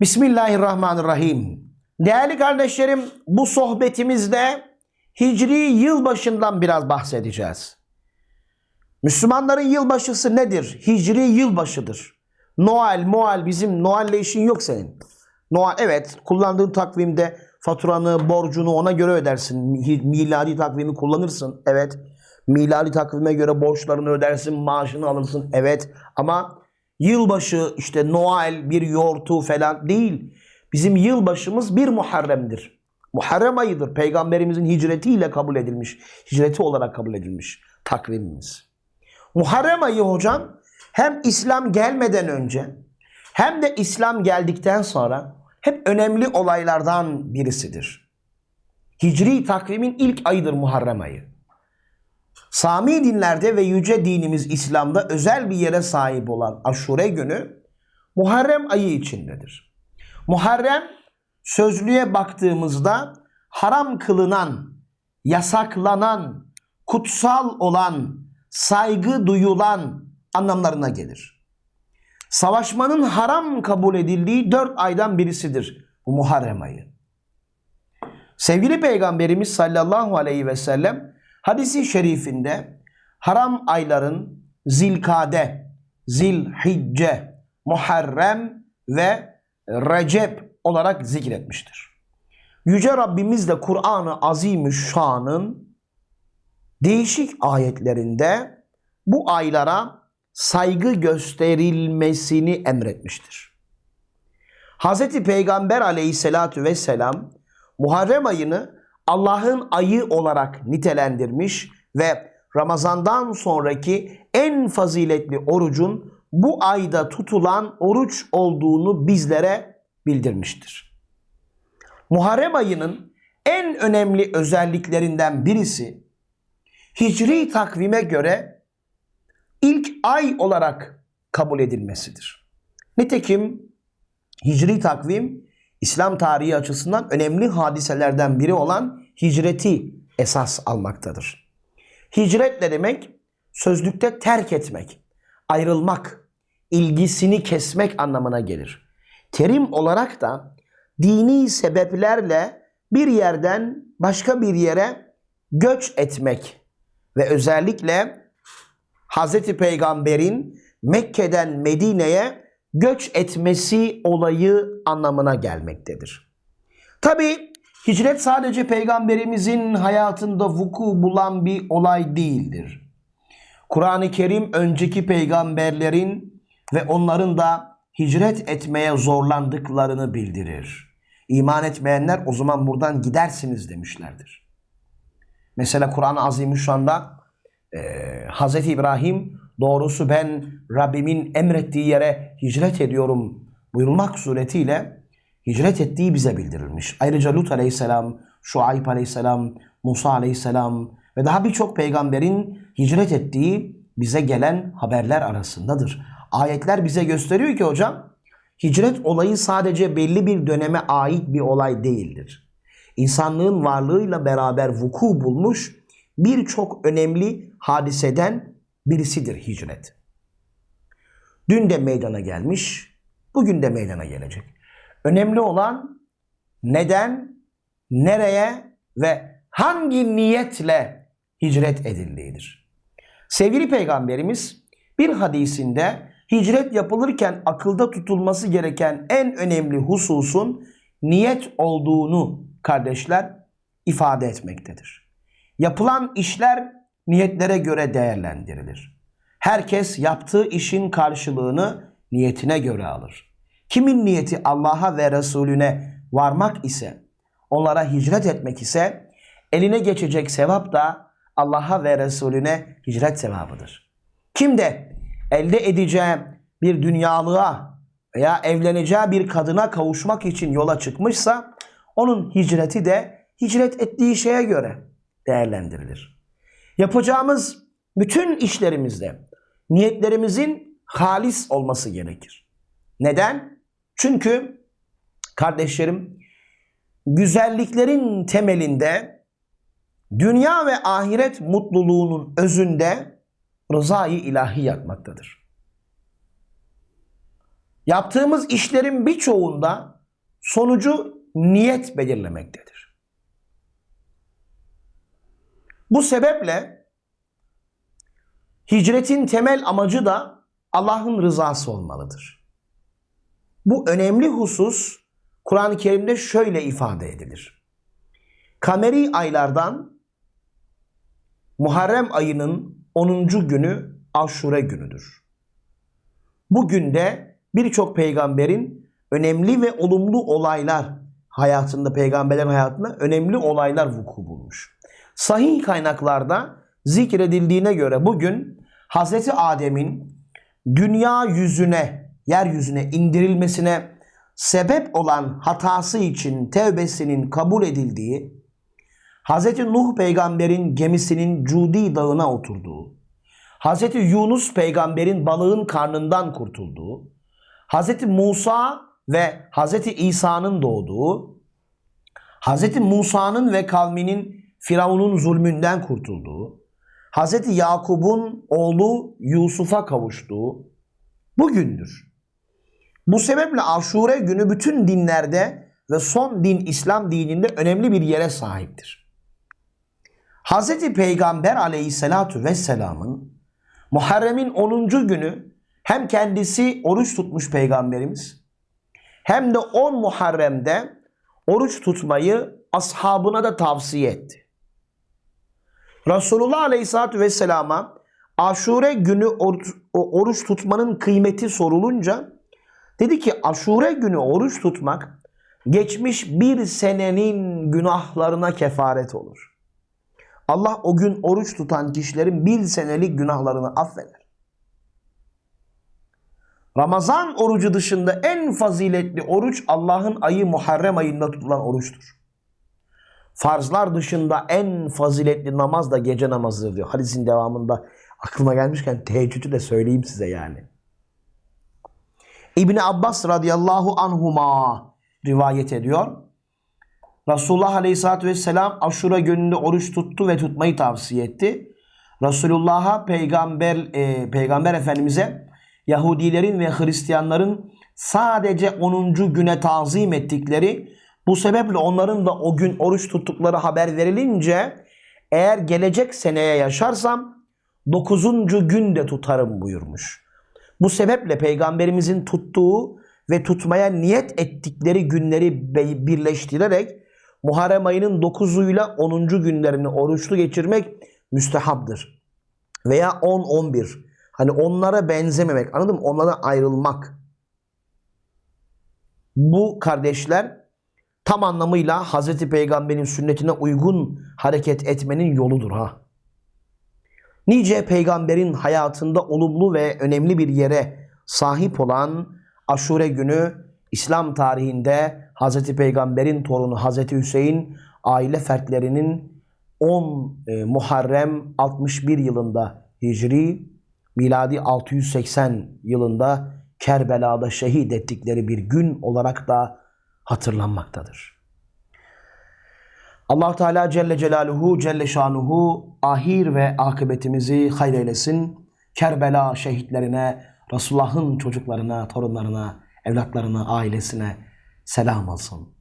Bismillahirrahmanirrahim. Değerli kardeşlerim bu sohbetimizde Hicri yılbaşından biraz bahsedeceğiz. Müslümanların yılbaşısı nedir? Hicri yılbaşıdır. Noel, Moel bizim Noel'le işin yok senin. Noel evet kullandığın takvimde faturanı, borcunu ona göre ödersin. Mi- Miladi takvimi kullanırsın. Evet. Miladi takvime göre borçlarını ödersin, maaşını alırsın. Evet. Ama yılbaşı işte Noel bir yortu falan değil. Bizim yılbaşımız bir Muharrem'dir. Muharrem ayıdır. Peygamberimizin hicretiyle kabul edilmiş. Hicreti olarak kabul edilmiş takvimimiz. Muharrem ayı hocam hem İslam gelmeden önce hem de İslam geldikten sonra hep önemli olaylardan birisidir. Hicri takvimin ilk ayıdır Muharrem ayı. Sami dinlerde ve yüce dinimiz İslam'da özel bir yere sahip olan Aşure günü Muharrem ayı içindedir. Muharrem sözlüğe baktığımızda haram kılınan, yasaklanan, kutsal olan, saygı duyulan anlamlarına gelir. Savaşmanın haram kabul edildiği dört aydan birisidir bu Muharrem ayı. Sevgili Peygamberimiz sallallahu aleyhi ve sellem hadisi şerifinde haram ayların Zilkade, Zilhicce, Muharrem ve Recep olarak zikretmiştir. Yüce Rabbimiz de Kur'an-ı Azimüşşan'ın değişik ayetlerinde bu aylara saygı gösterilmesini emretmiştir. Hz. Peygamber aleyhissalatü vesselam Muharrem ayını Allah'ın ayı olarak nitelendirmiş ve Ramazan'dan sonraki en faziletli orucun bu ayda tutulan oruç olduğunu bizlere bildirmiştir. Muharrem ayının en önemli özelliklerinden birisi Hicri takvime göre ilk ay olarak kabul edilmesidir. Nitekim Hicri takvim İslam tarihi açısından önemli hadiselerden biri olan hicreti esas almaktadır. Hicret ne demek? Sözlükte terk etmek, ayrılmak, ilgisini kesmek anlamına gelir. Terim olarak da dini sebeplerle bir yerden başka bir yere göç etmek ve özellikle Hz. Peygamber'in Mekke'den Medine'ye göç etmesi olayı anlamına gelmektedir. Tabi hicret sadece peygamberimizin hayatında vuku bulan bir olay değildir. Kur'an-ı Kerim önceki peygamberlerin ve onların da hicret etmeye zorlandıklarını bildirir. İman etmeyenler o zaman buradan gidersiniz demişlerdir. Mesela Kur'an-ı Azimüşşan'da e, Hz. İbrahim doğrusu ben Rabbimin emrettiği yere hicret ediyorum buyurulmak suretiyle hicret ettiği bize bildirilmiş. Ayrıca Lut aleyhisselam, Şuayb aleyhisselam, Musa aleyhisselam ve daha birçok peygamberin hicret ettiği bize gelen haberler arasındadır. Ayetler bize gösteriyor ki hocam hicret olayı sadece belli bir döneme ait bir olay değildir. İnsanlığın varlığıyla beraber vuku bulmuş birçok önemli hadiseden birisidir hicret. Dün de meydana gelmiş, bugün de meydana gelecek. Önemli olan neden, nereye ve hangi niyetle hicret edildiğidir. Sevgili Peygamberimiz bir hadisinde hicret yapılırken akılda tutulması gereken en önemli hususun niyet olduğunu kardeşler ifade etmektedir. Yapılan işler niyetlere göre değerlendirilir. Herkes yaptığı işin karşılığını niyetine göre alır. Kimin niyeti Allah'a ve Resulüne varmak ise, onlara hicret etmek ise eline geçecek sevap da Allah'a ve Resulüne hicret sevabıdır. Kim de elde edeceği bir dünyalığa veya evleneceği bir kadına kavuşmak için yola çıkmışsa onun hicreti de hicret ettiği şeye göre değerlendirilir. Yapacağımız bütün işlerimizde niyetlerimizin halis olması gerekir. Neden? Çünkü kardeşlerim güzelliklerin temelinde dünya ve ahiret mutluluğunun özünde rızayı ilahi yatmaktadır. yaptığımız işlerin birçoğunda sonucu niyet belirlemektedir. Bu sebeple hicretin temel amacı da Allah'ın rızası olmalıdır. Bu önemli husus Kur'an-ı Kerim'de şöyle ifade edilir. Kameri aylardan Muharrem ayının 10. günü Aşure günüdür. Bu günde birçok peygamberin önemli ve olumlu olaylar hayatında, peygamberlerin hayatında önemli olaylar vuku bulmuş. Sahih kaynaklarda zikredildiğine göre bugün Hz. Adem'in dünya yüzüne, yeryüzüne indirilmesine sebep olan hatası için tevbesinin kabul edildiği, Hz. Nuh peygamberin gemisinin Cudi dağına oturduğu, Hz. Yunus peygamberin balığın karnından kurtulduğu, Hz. Musa ve Hz. İsa'nın doğduğu, Hz. Musa'nın ve kavminin Firavun'un zulmünden kurtulduğu, Hz. Yakub'un oğlu Yusuf'a kavuştuğu bugündür. Bu sebeple Aşure günü bütün dinlerde ve son din İslam dininde önemli bir yere sahiptir. Hz. Peygamber aleyhissalatu vesselamın Muharrem'in 10. günü hem kendisi oruç tutmuş peygamberimiz hem de 10 Muharrem'de oruç tutmayı ashabına da tavsiye etti. Resulullah Aleyhisselatü Vesselam'a aşure günü oruç, tutmanın kıymeti sorulunca dedi ki aşure günü oruç tutmak geçmiş bir senenin günahlarına kefaret olur. Allah o gün oruç tutan kişilerin bir senelik günahlarını affeder. Ramazan orucu dışında en faziletli oruç Allah'ın ayı Muharrem ayında tutulan oruçtur. Farzlar dışında en faziletli namaz da gece namazıdır diyor. Hadisin devamında aklıma gelmişken teheccüdü de söyleyeyim size yani. İbni Abbas radıyallahu anhuma rivayet ediyor. Resulullah aleyhissalatü vesselam aşura gününde oruç tuttu ve tutmayı tavsiye etti. Resulullah'a peygamber, e, peygamber efendimize Yahudilerin ve Hristiyanların sadece 10. güne tazim ettikleri bu sebeple onların da o gün oruç tuttukları haber verilince eğer gelecek seneye yaşarsam 9. günde tutarım buyurmuş. Bu sebeple peygamberimizin tuttuğu ve tutmaya niyet ettikleri günleri birleştirerek Muharrem ayının 9'uyla 10. günlerini oruçlu geçirmek müstehaptır. Veya 10-11. Hani onlara benzememek anladın mı? Onlara ayrılmak. Bu kardeşler tam anlamıyla Hazreti Peygamber'in sünnetine uygun hareket etmenin yoludur ha. Nice peygamberin hayatında olumlu ve önemli bir yere sahip olan Aşure günü İslam tarihinde Hazreti Peygamber'in torunu Hazreti Hüseyin aile fertlerinin 10 e, Muharrem 61 yılında Hicri miladi 680 yılında Kerbela'da şehit ettikleri bir gün olarak da hatırlanmaktadır. Allah Teala Celle Celaluhu Celle Şanuhu ahir ve akıbetimizi hayır eylesin. Kerbela şehitlerine, Resulullah'ın çocuklarına, torunlarına, evlatlarına, ailesine selam olsun.